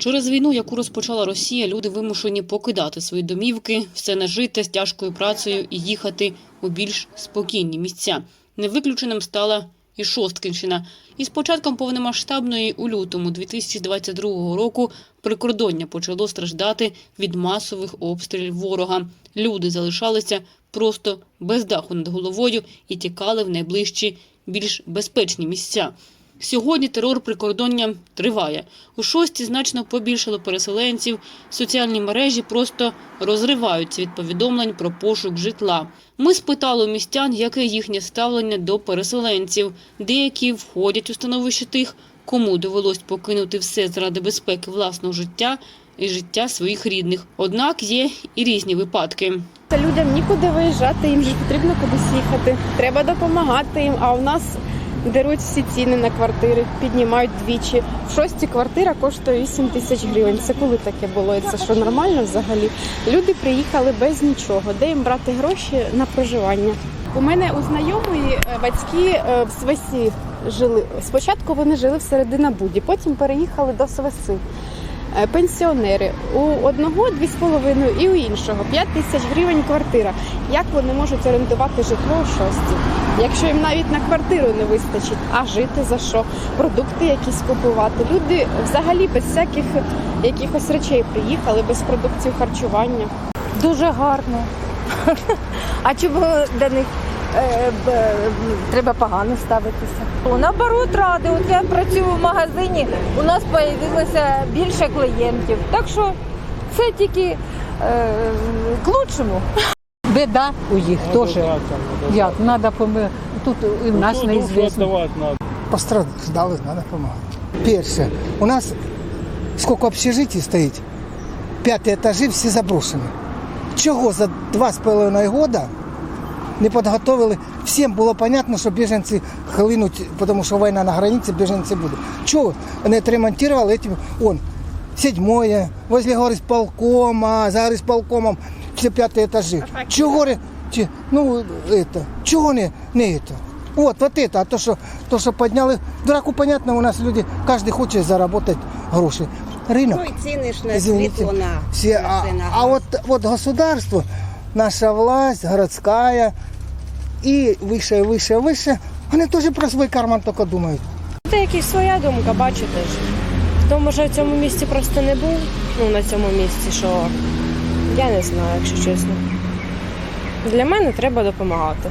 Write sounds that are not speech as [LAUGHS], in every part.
Через війну, яку розпочала Росія, люди вимушені покидати свої домівки, все нажите з тяжкою працею і їхати у більш спокійні місця. Не виключеним стала і Шосткинщина. Із початком повномасштабної у лютому 2022 року прикордоння почало страждати від масових обстрілів ворога. Люди залишалися просто без даху над головою і тікали в найближчі більш безпечні місця. Сьогодні терор прикордоння триває. У шості значно побільшало переселенців. Соціальні мережі просто розриваються від повідомлень про пошук житла. Ми спитали у містян, яке їхнє ставлення до переселенців. Деякі входять у становище тих, кому довелось покинути все заради безпеки власного життя і життя своїх рідних. Однак є і різні випадки. Людям нікуди виїжджати, їм же потрібно кудись їхати. Треба допомагати їм. А у нас деруть всі ціни на квартири, піднімають двічі. В шості квартира коштує 8 тисяч гривень. Це коли таке було? І це що нормально взагалі? Люди приїхали без нічого. Де їм брати гроші на проживання? У мене у знайомої е, батьки е, в Свесі жили. Спочатку вони жили в Серединабуді, потім переїхали до Свеси. Е, Пенсіонери у одного дві з половиною і у іншого 5 тисяч гривень квартира. Як вони можуть орендувати житло у шості? Якщо їм навіть на квартиру не вистачить, а жити за що? Продукти якісь купувати. Люди взагалі без всяких якихось речей приїхали, без продуктів харчування. Дуже гарно. [LAUGHS] А чому до них е, треба погано ставитися? Наоборот, ради. От я працюю в магазині, у нас з'явилося більше клієнтів. Так що це тільки е, к лучшому. Беда у їх теж. Як? Надо поми... Тут і в нас неізвісно. отдавать надо. постраждалих треба допомагати. Перше, у нас скільки общежитий стоїть, п'яті етажі всі заброшені. Чого за два з половиною года не підготовили? Всім було зрозуміло, що біженці хлинуть, тому що війна на границі, біженці будуть. Чого не отремонтували? Он, седьмое, возле горисполкома, за горисполкомом всі п'яті етажі. Чого, ре- чи- ну, это, чого не, не это? Вот, вот это, а то, що, то, що підняли, драку, понятно, у нас люди, кожен хоче заробити гроші. Ринок. Ну і ціни ж на Извините. світло на, Все, на а, все на а газ. вот, вот государство, наша власть, городская и выше, выше, выше, они тоже про свой карман только думают. Це якась своя думка, бачите ж. Хто може в цьому місці просто не був, ну на цьому місці, що я не знаю, якщо чесно. Для мене треба допомагати,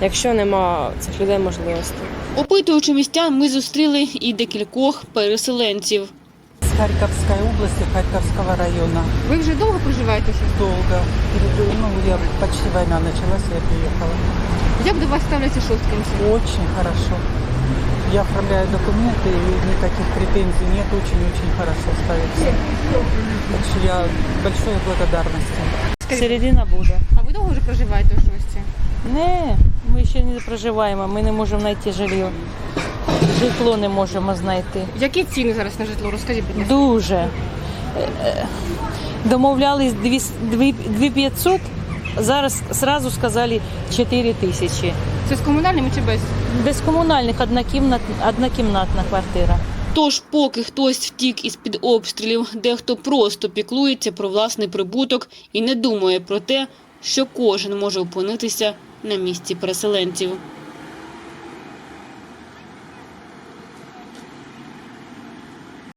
якщо нема цих людей можливості. Опитуючи містян, ми зустріли і декількох переселенців. З Харківської області, Харківського району. Ви вже довго проживаєте тут? Долго. Ну, я почти война началась, я приехала. Як до вас ставляться шосткинці? Очень хорошо. Я оформляю документы, и никаких претензий нет, очень-очень хорошо ставится. Так что я большой благодарности. Середина буде. А ви довго вже проживаєте у шості? Не, ми ще не проживаємо, ми не можемо знайти житло. Житло не можемо знайти. Які ціни зараз на житло? Розкажіть, будь ласка. Дуже. Е, е, Домовлялись 2500, зараз сразу сказали 4 тисячі. Це з комунальними чи без? Без комунальних однокімнат, однокімнатна квартира. Тож, поки хтось втік із-під обстрілів, дехто просто піклується про власний прибуток і не думає про те, що кожен може опинитися на місці переселенців.